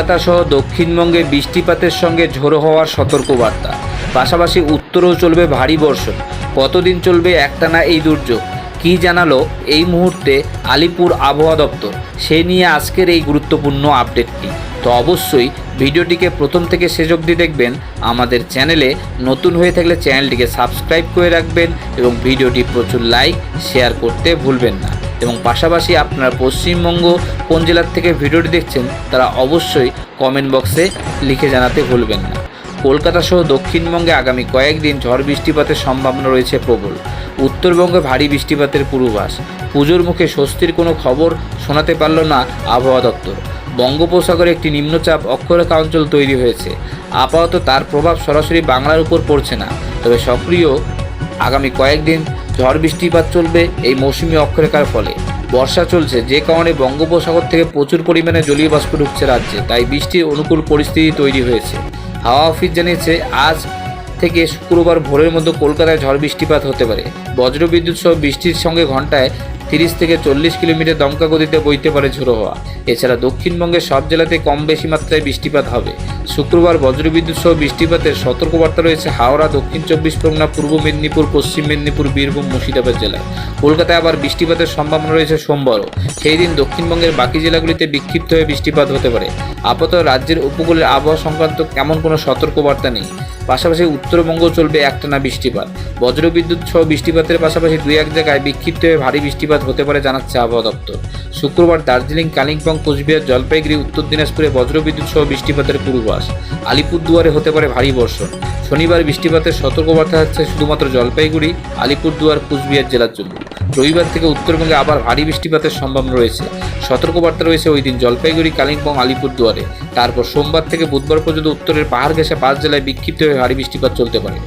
কলকাতা সহ দক্ষিণবঙ্গে বৃষ্টিপাতের সঙ্গে ঝোড়ো হওয়ার সতর্কবার্তা। পাশাপাশি উত্তরেও চলবে ভারী বর্ষণ। কতদিন চলবে একটানা এই দুর্যোগ? কী জানালো এই মুহূর্তে আলিপুর আবহাওয়া দপ্তর? সে নিয়ে আজকের এই গুরুত্বপূর্ণ আপডেটটি। তো অবশ্যই ভিডিওটিকে প্রথম থেকে শেষ অবধি দেখবেন। আমাদের চ্যানেলে নতুন হয়ে থাকলে চ্যানেলটিকে সাবস্ক্রাইব করে রাখবেন এবং ভিডিওটি প্রচুর লাইক, শেয়ার করতে ভুলবেন না। এবং পাশাপাশি আপনারা পশ্চিমবঙ্গ কোন জেলার থেকে ভিডিওটি দেখছেন, তারা অবশ্যই কমেন্ট বক্সে লিখে জানাতে ভুলবেন না। কলকাতা সহ দক্ষিণবঙ্গে আগামী কয়েকদিন ঝড় বৃষ্টিপাতের সম্ভাবনা রয়েছে প্রবল। উত্তরবঙ্গে ভারী বৃষ্টিপাতের পূর্বাভাস। পুজোর মুখে স্বস্তির কোনো খবর শোনাতে পারল না আবহাওয়া দপ্তর। বঙ্গোপসাগরে একটি নিম্নচাপ অক্ষরেখা অঞ্চল তৈরি হয়েছে। আপাতত তার প্রভাব সরাসরি বাংলার উপর পড়ছে না। তবে সক্রিয় আগামী কয়েকদিন ঝড় বৃষ্টিপাত চলবে এই মৌসুমি অক্ষরেখার ফলে। বর্ষা চলছে, যে কারণে বঙ্গোপসাগর থেকে প্রচুর পরিমাণে জলীয় বাষ্প ঢুকছে রাজ্যে, তাই বৃষ্টির অনুকূল পরিস্থিতি তৈরি হয়েছে। হাওয়া অফিস জানিয়েছে, আজ থেকে শুক্রবার ভোরের মধ্যে কলকাতায় ঝড় বৃষ্টিপাত হতে পারে। বজ্রবিদ্যুৎ সহ বৃষ্টির সঙ্গে ঘন্টায় তিরিশ থেকে চল্লিশ কিলোমিটার দমকা গতিতে বইতে পারে ঝোড়ো হওয়া। এছাড়া দক্ষিণবঙ্গের সব জেলাতে কম বেশি মাত্রায় বৃষ্টিপাত হবে। শুক্রবার বজ্রবিদ্যুৎ সহ বৃষ্টিপাতের সতর্কবার্তা রয়েছে হাওড়া, দক্ষিণ চব্বিশ পরগনা, পূর্ব মেদিনীপুর, পশ্চিম মেদিনীপুর, বীরভূম, মুর্শিদাবাদ জেলায়। কলকাতায় আবার বৃষ্টিপাতের সম্ভাবনা রয়েছে সোমবারও। সেই দিন দক্ষিণবঙ্গের বাকি জেলাগুলিতে বিক্ষিপ্ত হয়ে বৃষ্টিপাত হতে পারে। আপাতত রাজ্যের উপকূলের আবহাওয়া সংক্রান্ত তেমন কোনো সতর্কবার্তা নেই। পাশাপাশি উত্তরবঙ্গ চলবে একটানা বৃষ্টিপাত। বজ্রবিদ্যুৎ সহ বৃষ্টিপাতের পাশাপাশি দুই এক জায়গায় বিক্ষিপ্ত হয়ে ভারী বৃষ্টিপাত হতে পারে, জানাচ্ছে আবহাওয়া দপ্তর। শুক্রবার দার্জিলিং, কালিম্পং, কোচবিহার, জলপাইগুড়ি, উত্তর দিনাজপুরে বজ্রবিদ্যুৎ সহ বৃষ্টিপাতের পূর্বাভাস। আলিপুরদুয়ারে হতে পারে ভারী বর্ষণ। শনিবার বৃষ্টিপাতের সতর্কবার্তা হচ্ছে শুধুমাত্র জলপাইগুড়ি, আলিপুরদুয়ার, কুচবিহার জেলার জন্য। রবিবার থেকে উত্তরবঙ্গে আবার ভারী বৃষ্টিপাতের সম্ভাবনা রয়েছে। সতর্কবার্তা রয়েছে ওই দিন জলপাইগুড়ি, কালিম্পং, আলিপুরদুয়ারে। তারপর সোমবার থেকে বুধবার পর্যন্ত উত্তরের পাহাড় ঘেঁষে পাঁচ জেলায় বিক্ষিপ্ত হয়ে ভারী বৃষ্টিপাত চলতে পারে।